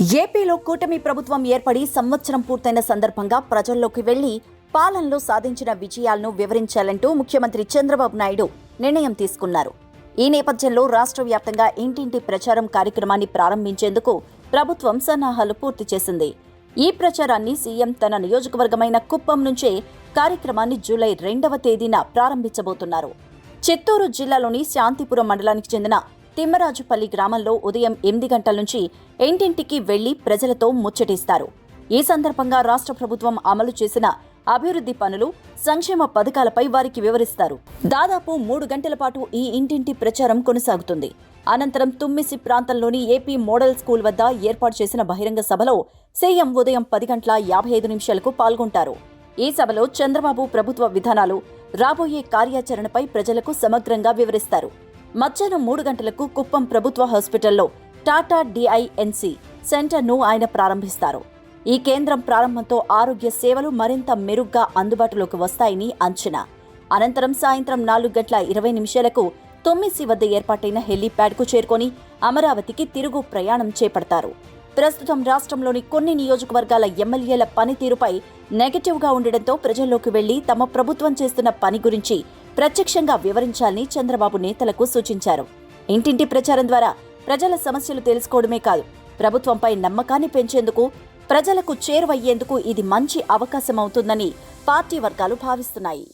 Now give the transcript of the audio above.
ఏపీలో కూటమి ప్రభుత్వం ఏర్పడి సంవత్సరం పూర్తయిన సందర్భంగా ప్రజల్లోకి వెళ్ళి పాలనలో సాధించిన విజయాలను వివరించాలంటూ ముఖ్యమంత్రి చంద్రబాబు నాయుడు నిర్ణయం తీసుకున్నారు. ఈ నేపథ్యంలో రాష్ట్ర వ్యాప్తంగా ఇంటింటి ప్రచారం కార్యక్రమాన్ని ప్రారంభించేందుకు ప్రభుత్వం సన్నాహాలు పూర్తి చేసింది. ఈ ప్రచారాన్ని సీఎం తన నియోజకవర్గమైన కుప్పం నుంచే కార్యక్రమాన్ని జూలై రెండవ తేదీన ప్రారంభించబోతున్నారు. చిత్తూరు జిల్లాలోని శాంతిపురం మండలానికి చెందిన తిమ్మరాజుపల్లి గ్రామంలో ఉదయం ఎనిమిది గంటల నుంచి ఇంటింటికి వెళ్ళి ప్రజలతో ముచ్చటిస్తారు. ఈ సందర్భంగా రాష్ట్ర ప్రభుత్వం అమలు చేసిన అభివృద్ధి పనులు సంక్షేమ పథకాలపై వారికి వివరిస్తారు. దాదాపు మూడు గంటల పాటు ఈ ఇంటింటి ప్రచారం కొనసాగుతుంది. అనంతరం తుమ్మిసి ప్రాంతంలోని ఏపీ మోడల్ స్కూల్ వద్ద ఏర్పాటు చేసిన బహిరంగ సభలో సీఎం ఉదయం పది గంటల యాభై ఐదు నిమిషాలకు పాల్గొంటారు. ఈ సభలో చంద్రబాబు ప్రభుత్వ విధానాలు రాబోయే కార్యాచరణపై ప్రజలకు సమగ్రంగా వివరిస్తారు. మధ్యాహ్నం మూడు గంటలకు కుప్పం ప్రభుత్వ హాస్పిటల్లో టాటా డిఐఎన్సి సెంటర్ను ఆయన ప్రారంభిస్తారు. ఈ కేంద్రం ప్రారంభంతో ఆరోగ్య సేవలు మరింత మెరుగ్గా అందుబాటులోకి వస్తాయని అంచనా. అనంతరం సాయంత్రం నాలుగు గంటల ఇరవై నిమిషాలకు తొమ్మిసి వద్ద ఏర్పాటైన హెలీప్యాడ్కు చేరుకొని అమరావతికి తిరుగు ప్రయాణం చేపడతారు. ప్రస్తుతం రాష్ట్రంలోని కొన్ని నియోజకవర్గాల ఎమ్మెల్యేల పనితీరుపై నెగటివ్గా ఉండడంతో ప్రజల్లోకి వెళ్ళి తమ ప్రభుత్వం చేస్తున్న పని గురించి ప్రత్యక్షంగా వివరించాలని చంద్రబాబు నేతలకు సూచించారు. ఇంటింటి ప్రచారం ద్వారా ప్రజల సమస్యలు తెలుసుకోవడమే కాదు ప్రభుత్వంపై నమ్మకాన్ని పెంచేందుకు ప్రజలకు చేరువయ్యేందుకు ఇది మంచి అవకాశం అవుతుందని పార్టీ వర్గాలు భావిస్తున్నాయి.